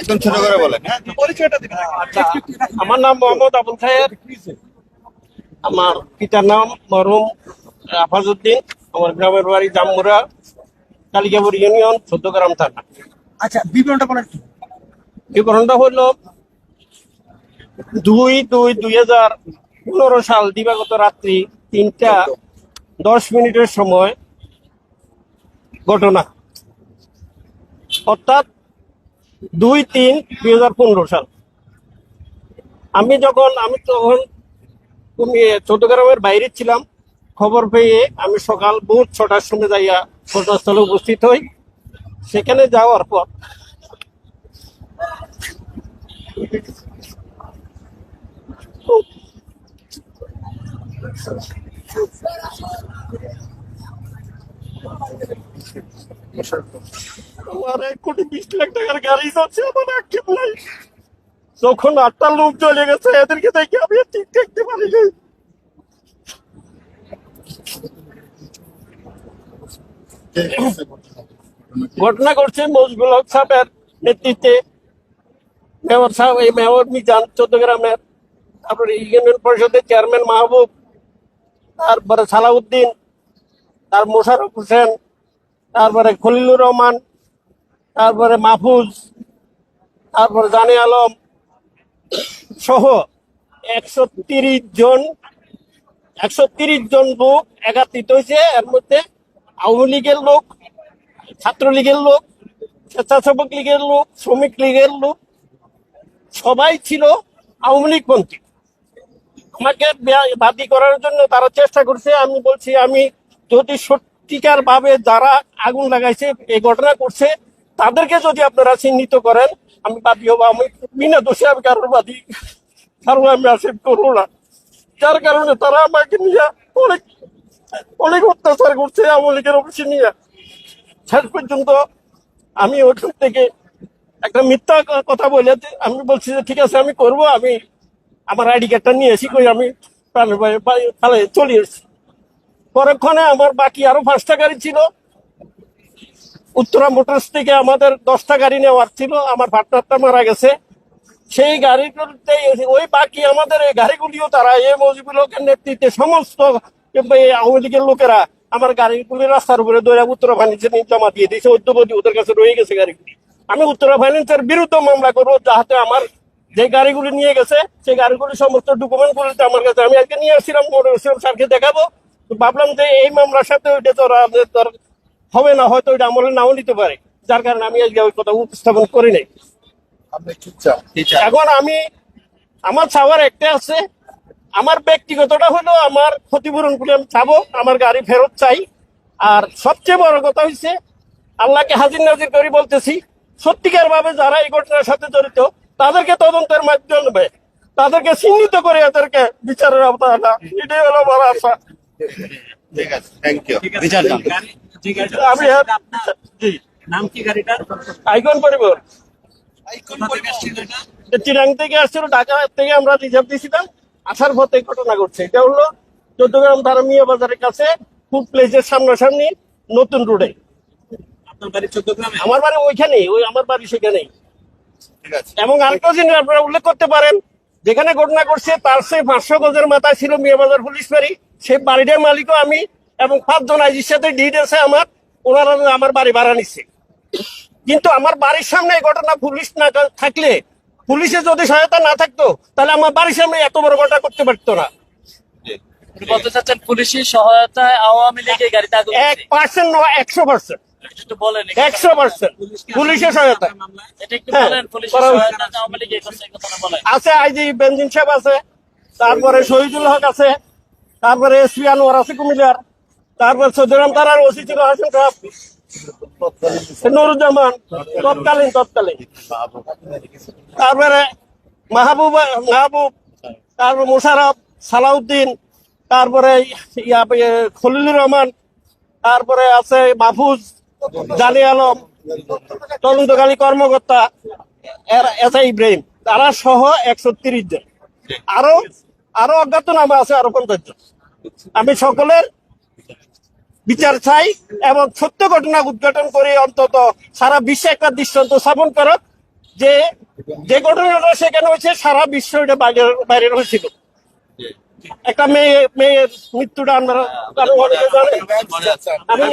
একদম ছোট করে বলেন হ্যাঁ? পরিচয়টা দিবেন। আচ্ছা আমার নাম মোহাম্মদ আবুল খায়ের। আমার পিতার নাম মরহুম আফাজউদ্দিন আমার গ্রামের বাড়ি জামমুরা কালিকাপুর ইউনিয়ন চোদ্দগ্রাম থানা। আচ্ছা বিবরণটা বলেন বিবরণটা হলো দুই দুই দুই হাজার পনেরো সাল দিবাগত রাত্রি তিনটা দশ মিনিটের সময় ঘটনা। অর্থাৎ দুই তিন দুই হাজার পনেরো সাল। আমি যখন, আমি তখন তুমি চৌদ্দগ্রামের বাইরে ছিলাম, খবর পেয়ে আমি সকাল ভোর ছটার সময় যাইয়া ঘটনাস্থলে উপস্থিত হই। সেখানে যাওয়ার পর আমার এক কোটি বিশ লাখ টাকার গাড়ি যাচ্ছে যখন আটটা লোক চলে গেছে, এদেরকে দেখে আমি ঠিক দেখতে পারি ঘটনা ঘটছে মজবুল হক সাহেবের নেতৃত্বে। মেয়র সাহেব, এই মেয়র মিজান চৌদ্দগ্রামের, তারপরে ইউনিয়ন পরিষদের চেয়ারম্যান মাহবুব, তারপরে সালাউদ্দিন, তার মোশারফ হোসেন তারপরে খলিলুর রহমান, তারপরে মাহফুজ, তারপরে জানে আলম সহ একশো তিরিশ জন, একশো তিরিশ জন লোক একাত্রিত হয়েছে। এর মধ্যে আওয়ামী লীগের লোক, ছাত্রলীগের লোক, স্বেচ্ছাসেবক লীগের লোক, শ্রমিক লীগের লোক, সবাই ছিল আওয়ামী লীগ পন্থী। আমাকে বাদী করার জন্য তারা চেষ্টা করছে। আমি বলছি, আমি যদি সত্যিকার ভাবে যারা আগুন লাগাইছে, এই ঘটনা করছে তাদেরকে যদি আপনারা চিহ্নিত করেন, আমি বাদী হব আমি বিনা দোষে আমি কারোর বাদী কারণ আমি আসেপ করব না। যার কারণে তারা আমাকে নিয়ে অনেক অনেক অত্যাচার করছে আওয়ামী লীগের অফিসে নিয়ে। শেষ পর্যন্ত আমি ওখান থেকে একটা মিথ্যা কথা বলে আমি বলছি যে, ঠিক আছে, আমি করব, আমি আমার আইডি কার্ডটা নিয়ে এসি কই আমি প্রাণের চলে এসেছি। পরক্ষণে আমার বাকি আরও পাঁচটা গাড়ি ছিল। উত্তরা মোটরস থেকে আমাদের দশটা গাড়ি নেওয়ার ছিল, আমার পার্টনারটা মারা গেছে। সেই গাড়িগুলোতে ওই বাকি আমাদের এই গাড়িগুলিও তারা এই মজিবুল হকের নেতৃত্বে সমস্ত আওয়ামী লীগের লোকেরা আমার গাড়িগুলি রাস্তার উপরে দৈরা উত্তরা নিয়ে জমা দিয়ে দিয়েছে। উদ্যোগপতি ওদের কাছে রয়ে গেছে গাড়িগুলি। আমি উত্তরা ফাইন্যান্সের বিরুদ্ধে মামলা করব যাহাতে আমার যে গাড়িগুলি নিয়ে গেছে, সেই গাড়িগুলি সমস্ত ডকুমেন্টগুলো আমার কাছে আমি আজকে নিয়ে আসছিলাম স্যারকে দেখাবো। তো ভাবলাম যে এই মামলার সাথে ওইটা তো আমাদের হবে না হয়তো ওইটা আমলে নাও নিতে পারে। যার কারণে আমি আজকে ওই কথা উপস্থাপন করি নাই। এখন আমি আমার চাওয়ার একটা আছে। আমার ব্যক্তিগতটা হলো আমার ক্ষতিপূরণ করে আমি চাবো আমার গাড়ি ফেরত চাই। আর সবচেয়ে বড় কথা হচ্ছে আল্লাহকে হাজির নাজির করি বলতেছি সত্যিকার ভাবে যারা এই ঘটনার সাথে জড়িত তাদেরকে তদন্তের মাধ্যমে তাদেরকে চিহ্নিত করে এদেরকে বিচারের আওতায় আনা। এটাই হলো আমার আশা। ঠিক আছে থ্যাংক ইউ বিচার চান গাড়ি- যে গাড়িটা আমি আছে, আপনার জি নাম কি গাড়িটার আইকন পরিবহন। কোথা থেকে এটা এটা চিরাং থেকে আসছিল ঢাকা থেকে আমরা রিজার্ভ দিয়েছিলাম। আসার পথে ঘটনা ঘটছে। এটা হলো চোদ্দগ্রাম চৌদ্দগ্রাম ধারামিয়া বাজারের কাছে ফুড প্লেসের সামনাসামনি নতুন রোডে। আপনার বাড়ি চোদ্দ গ্রামে আমার বাড়ি ওইখানে ওই আমার বাড়ি আছে। এবং আরেকটা জিনিস আপনারা উল্লেখ করতে পারেন যেখানে ঘটনা করছে তার সেই পাঁচশো গজের মাথায় ছিল মিয়া বাজার পুলিশ বাড়ি। সেই বাড়িটার মালিকও আমি এবং পাঁচজন আইজির সাথে ডিড আছে আমার ওনারা আমার বাড়ি ভাড়া নিচ্ছে। কিন্তু আমার বাড়ির সামনে এই ঘটনা পুলিশ না থাকলে পুলিশের যদি সহায়তা না থাকতো তাহলে আমার বাড়ির সামনে এত বড় ঘটনা করতে পারতো না। বলতে চাচ্ছেন পুলিশের সহায়তায় আওয়ামী লীগের গাড়িতে আগুন এক পার্সেন্ট নয় একশো পার্সেন্ট। একটু বলেন একটু। একশো পার্সেন্ট। পুলিশের সহায়তা মামলায়? এটা একটু হ্যাঁ, আছে আইজি বেঞ্জিন সাহেব আছে তারপরে শহীদুল হক আছে তারপরে এসপি আনোয়ার আছে কুমিল্লার। তারপরে সৌদিরাম তারার ওসি ছিল সাহেব। নুরুজ্জামান, তৎকালীন তৎকালীন। তারপরে মাহবুব মাহবুব, তারপরে মুশারফ, সালাউদ্দিন, তারপরে ইয়া খলিলুর রহমান, তারপরে আছে মাহফুজ জালি আলম, তদন্তকারী কর্মকর্তা এস আই ইব্রাহিম। তারা সহ একশো তিরিশ জন। আরও আরও অজ্ঞাত নামে আছে আরও পঞ্চাশ জন। আমি সকলের বিচার চাই এবং সত্য ঘটনা উদ্ঘাটন করে অন্তত সারা বিশ্বে একটা দৃষ্টান্ত স্থাপন করক যে যে ঘটনাটা সেখানে হয়েছে সারা বিশ্ব এটা বাইরে বাইরে হয়েছিল একটা মেয়ে মেয়ের মৃত্যুটা আমরা? আমি।